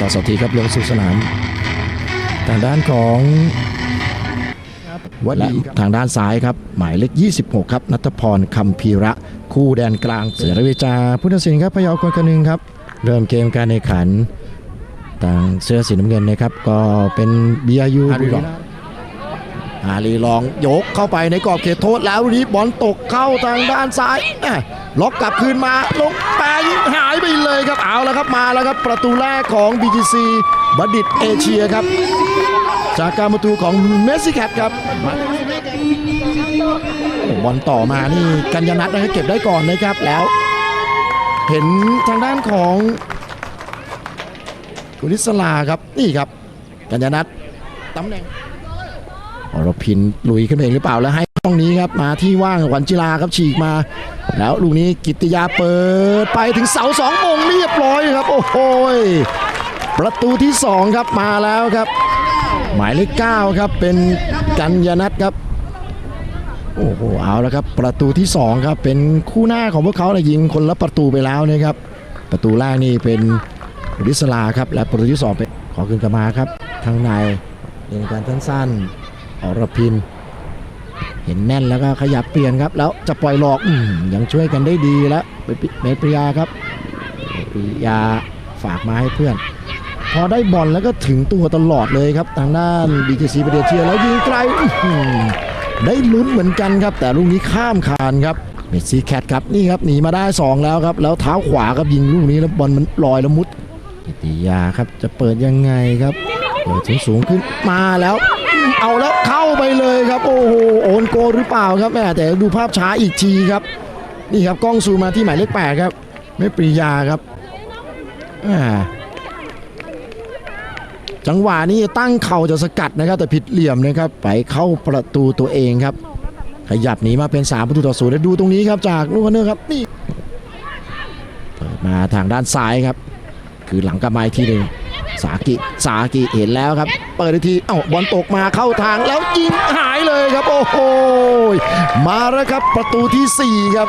ต่อสทีครับลงสู่สนามทางด้านของวัดและทางด้านซ้ายครับ หมายเลข 26 ครับนัทพรคำพีระ คู่แดนกลางเสือระเวจาพุทธศิลป์ครับพะเยาคนกันหนึ่งครับ เริ่มเกมการแข่งขัน ต่างเสื้อสีน้ำเงินนะครับ ก็เป็นบีอายูบุรีรัมย์ อาลีลองยกเข้าไปในกรอบเขตโทษแล้วลูกนี้บอลตกเข้าทางด้านซ้ายล็อกกลับคืนมาลงแปงหายไปเลยครับเอาแล้วครับมาแล้วครับประตูแรกของ BGC บัณฑิตเอเชียครับ จากการประตูของเมสซี่แคทครับบอลต่อมานี่กัญญานัทนะครับเก็บได้ก่อนนะครับแล้ว เห็นทางด้านของกุลิสลาครับนี่ครับ กัญญานัทตำแหน่ง อรพินลุยขึ้นเองหรือเปล่าแล้วให้ช่องนี้ครับมาที่ว่างขวัญจิลาครับฉีกมา แล้วลูกนี้กิตติยาเปิดไปถึงเสาสองมงเรียบร้อยครับ โอ้โหประตูที่สองครับมาแล้วครับ หมายเลข9ครับเป็นกัญญานัทครับโอ้โหเอาแล้วครับประตูที่ 2 ครับ เป็นคู่หน้าของพวกเขานะยิงคนละประตูไปแล้วนะครับ ประตูแรกนี่เป็นริสลาครับและประตูที่ 2 เป็นขอขึ้นกลับมาครับทางในเล่นการสั้นๆ อรพิน เห็นแน่นแล้วก็ขยับเปลี่ยนครับ แล้วจะปล่อยหลอกอยังช่วยกันได้ดีแล้วเมตรปริยาครับเมตรปริยาฝากมาให้เพื่อน พอได้บอลแล้วก็ถึงตัวตลอดเลยครับ ทางด้าน BGC ประเดียเชียแล้วยิงไกลได้ลุ้นเหมือนกันครับ แต่ลูกนี้ข้ามคานครับเมสซี่แคทครับนี่ครับหนีมาได้ 2 แล้วครับ แล้วเท้าขวาครับยิงลูกนี้แล้วบอลมันลอยแล้วมุดกิติยาครับจะเปิดยังไงครับเปิดสูงสูงขึ้นมาแล้ว เอาแล้วเข้าไปเลยครับ โอ้โหโอนโกหรือเปล่าครับแม่แต่ดูภาพช้าอีกทีครับ นี่ครับกล้องซูมมาที่หมายเลขแปดครับไม่ปริยาครับจังหวะนี้ตั้งเข่าจะสกัดนะครับ แต่ผิดเหลี่ยมนะครับ ไปเข้าประตูตัวเองครับ ขยับหนีมาเป็น 3 ประตูต่อศูนย์แล้วดูตรงนี้ครับจากลูกคอนเนอร์ครับนี่มาทางด้านซ้ายครับ คือหลังกลับมาอีกทีหนึ่ง สากิสากิเห็นแล้วครับ เปิดอีทีเอ้าบอลตกมาเข้าทางแล้วยิงหายเลยครับโอ้โหมาแล้วครับประตูทีสี่4 ครับ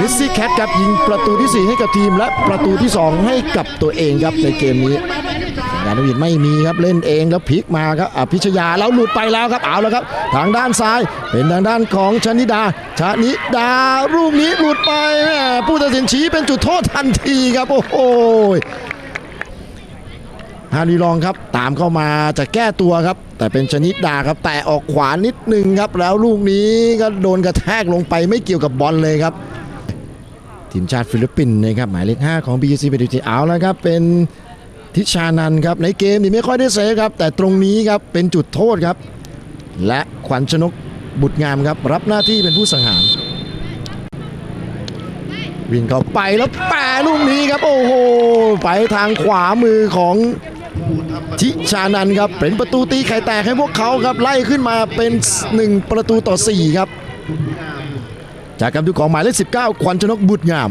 มิสซี่แคทครับยิงประตูทีสี่ 4 ให้กับทีม และประตูที่ 2 ให้กับตัวเองครับในเกมนี้ยานวินไม่มีครับเล่นเองแล้วพลิกมาครับอภิชยาแล้วหลุดไปแล้วครับเอาแล้วครับ ทางด้านซ้ายเป็นทางด้านของชนิดาชนิดาลูกนี้หลุดไปแม่ผู้ตัดสินชี้เป็นจุดโทษทันทีครับโอ้โห ฮารีลองครับตามเข้ามาจะแก้ตัวครับ แต่เป็นชนิดดาครับ แต่ออกขวานิดนึงครับ แล้วลูกนี้ก็โดนกระแทกลงไปไม่เกี่ยวกับบอลเลยครับ ทีมชาติฟิลิปปินส์นะครับหมายเลข5ของ BGC เป็นทีเอาแล้วครับเป็นทิชานันครับในเกมนี่ไม่ค่อยได้เซฟครับ แต่ตรงนี้ครับเป็นจุดโทษครับ และขวัญชนกบุตรงามครับ รับหน้าที่เป็นผู้สังหารวิ่งเข้าไปแล้วแปรลูกนี้ครับ โอ้โห ไปทางขวามือของ ทิชานันครับเป็นประตูตีไข่แตกให้พวกเขาครับไล่ขึ้นมาเป็น 1 ประตูต่อ 4 ครับ จากการดูของหมายเลข19ขวัญชนกบุตรงาม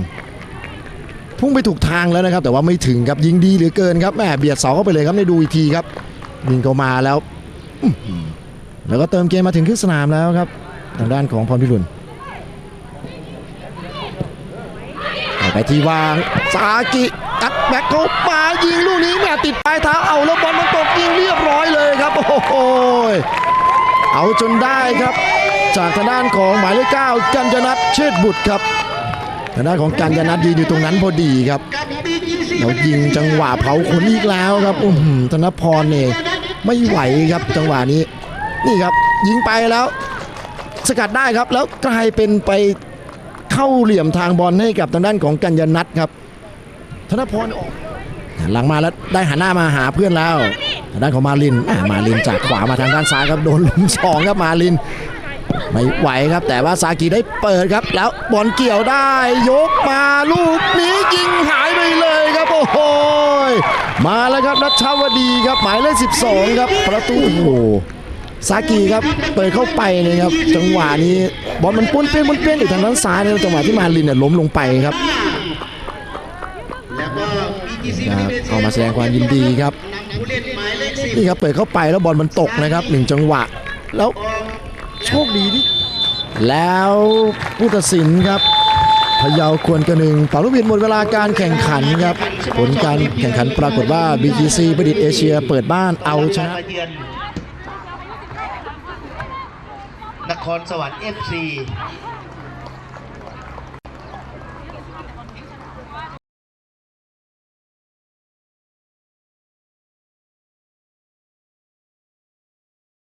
พุ่งไปถูกทางแล้วนะครับ แต่ว่าไม่ถึงครับยิงดีเหลือเกินครับแหมเบียดเสาเข้าไปเลยครับในดูอีกทีครับยิงเข้ามาแล้วแล้วก็เติมเกมมาถึงครึ่งสนามแล้วครับ ทางด้านของพรพิรุณไปที่วางสากิ ตัดแบ็คเข้ามายิงลูกนี้แม่ติดปลายเท้าเอาแล้วบอลมันตกยิงเรียบร้อยเลยครับ โอ้โหเอาจนได้ครับ จากทางด้านของหมายเลขเก้ากัญญนัทเชษฐบุตรครับทางด้านของกัญญานัทยืนอยู่ตรงนั้นพอดีครับเรายิงจังหวะเผาขนอีกแล้วครับอื้อหือธนพรเนี่ยไม่ไหวครับจังหวะนี้ นี่ครับยิงไปแล้ว สกัดได้ครับแล้วกลายเป็นไปเข้าเหลี่ยมทางบอลให้กับทางด้านของกัญญานัทครับ ธนพรหลังมาแล้วได้หันหน้ามาหาเพื่อนแล้วทางด้านของมาลินมาลินจากขวามาทางด้านซ้ายครับโดนลุมสองครับมาลินไม่ไหวครับแต่ว่าซากิได้เปิดครับ แล้วบอลเกี่ยวได้ ยกมาลูกนี้ยิงหายไปเลยครับโอ้โหมาแล้วครับนัชชาวดีครับหมายเลข12 ครับ ประตูโอ้โหซากิครับเปิดเข้าไปเลยครับ จังหวะนี้บอลมันป้วนเปี้ยนป้วนเปี้ยนอยู่ทางด้านซ้ายในจังหวะที่มาลินเนี่ยล้มลงไปครับ ครับเอามาแสดงความยินดีครับผู้เล่นหมายเลขสิบนี่ครับเปิดเข้าไปแล้วบอลมันตกนะครับหนึ่งจังหวะ แล้วโชคดีที่แล้วผู้ตัดสินครับพะเยาควรกระหนึ่งเป่าลูกบิดหมดเวลาการแข่งขันครับ ผลการแข่งขันปรากฏว่า BGC ประดิษฐ์เอเชีย เปิดบ้านเอาชนะมาเยือนนครสวรรค์ FC